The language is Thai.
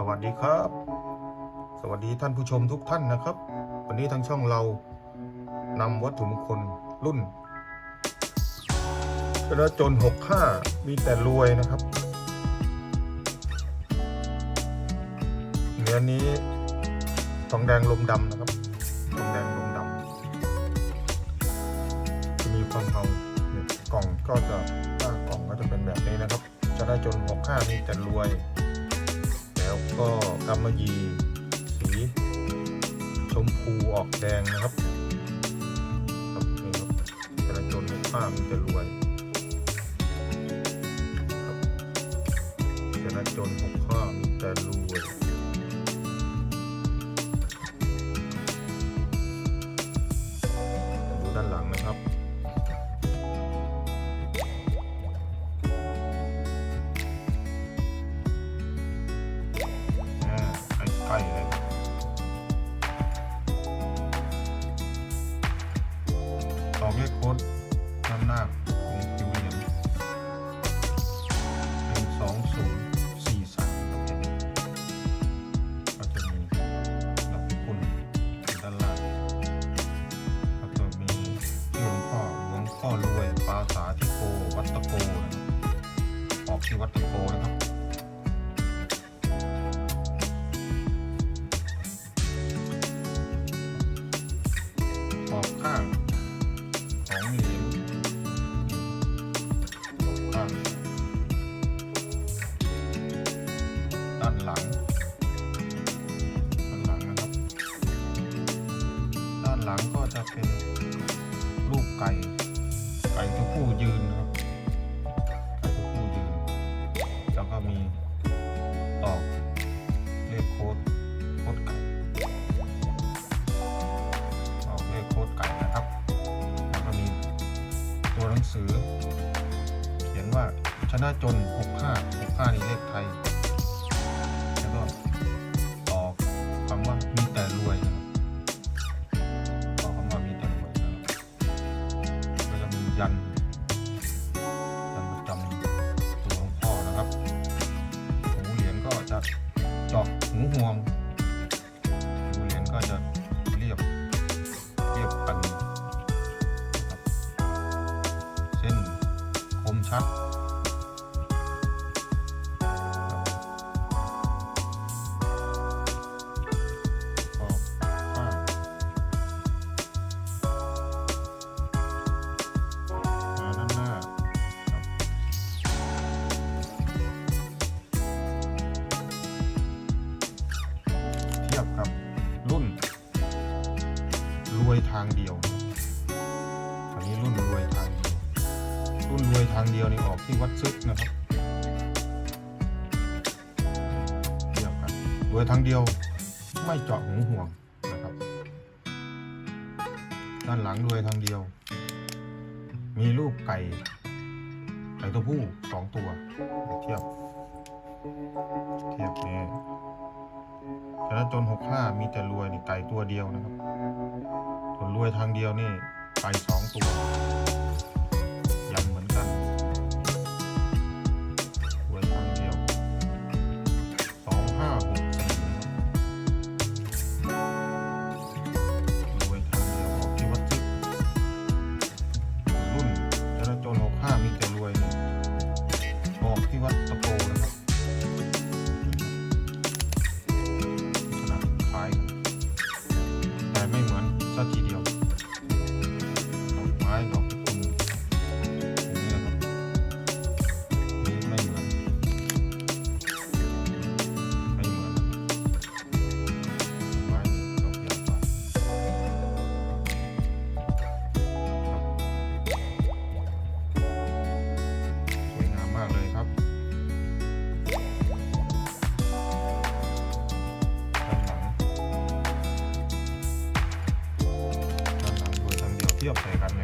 สวัสดีครับ สวัสดีท่านผู้ชมทุกท่านนะครับ วันนี้ทางช่องเรานำวัตถุมงคลรุ่นกระจน65 มีแต่รวยนะครับเนื้อนี้ทองแดงลมดำนะครับทองแดงลมดำจะมีความเงาเนี่ยกล่องก็จะหน้ากล่องก็จะเป็นแบบนี้นะครับ จะได้จน 65 มีแต่รวย ก็กำมะหยี่สีชมพูออกแดงนะครับครับนี่ครับจราจนผ้ามันจะรวยครับจราจนหกข้ามีแต่รวยดูด้านหลังนะครับ เลขโค้ดน้ำหน้าของคิวเหรียญหนึ่งสองศูนย์สี่สามก็จะมีดอกพิกุลด้านล่างก็มีที่หลวงพ่อหลวงพ่อรวยปราสาทิโกวัตะโกนะครับออกที่วัตะโกนะครับ ชนะจน 65 65นี่เลขไทย แล้วก็ต่อคำว่ามีแต่รวยนะครับต่อคำว่ามีแต่รวยนะครับก็จะมียันยันประจำตัวหลวงพ่อนะครับหูเหรียญก็จะเจาะหูห่วงหูเหรียญก็จะเรียบเทียบกันเส้นคมชัดางเดียว อันนี้รุ่นรวยทางเดียว รุ่นรวยทางเดียวนี่ออกที่วัดซึกนะครับเทียบกันรวยทางเดียวไม่เจาะหูห่วงนะครับ ด้านหลังรวยทางเดียว มีรูปไก่ ไก่ตัวผู้สองตัว เทียบ เทียบนี่ชนะจนหกห้ามีแต่รวยนี่ไก่ตัวเดียวนะครับ วนรวยทางเดียวนี่ไก่สองตัว ยันเหมือนกันรวยทางเดียวสองห้าหกสี่รวยทางเดียวออกที่วัดซึกรุ่นจราจนหกห้ามีแต่รวยนี่ออกที่วัดตะโกนะครับลักษณะคล้ายกันแต่ไม่เหมือนสักที โด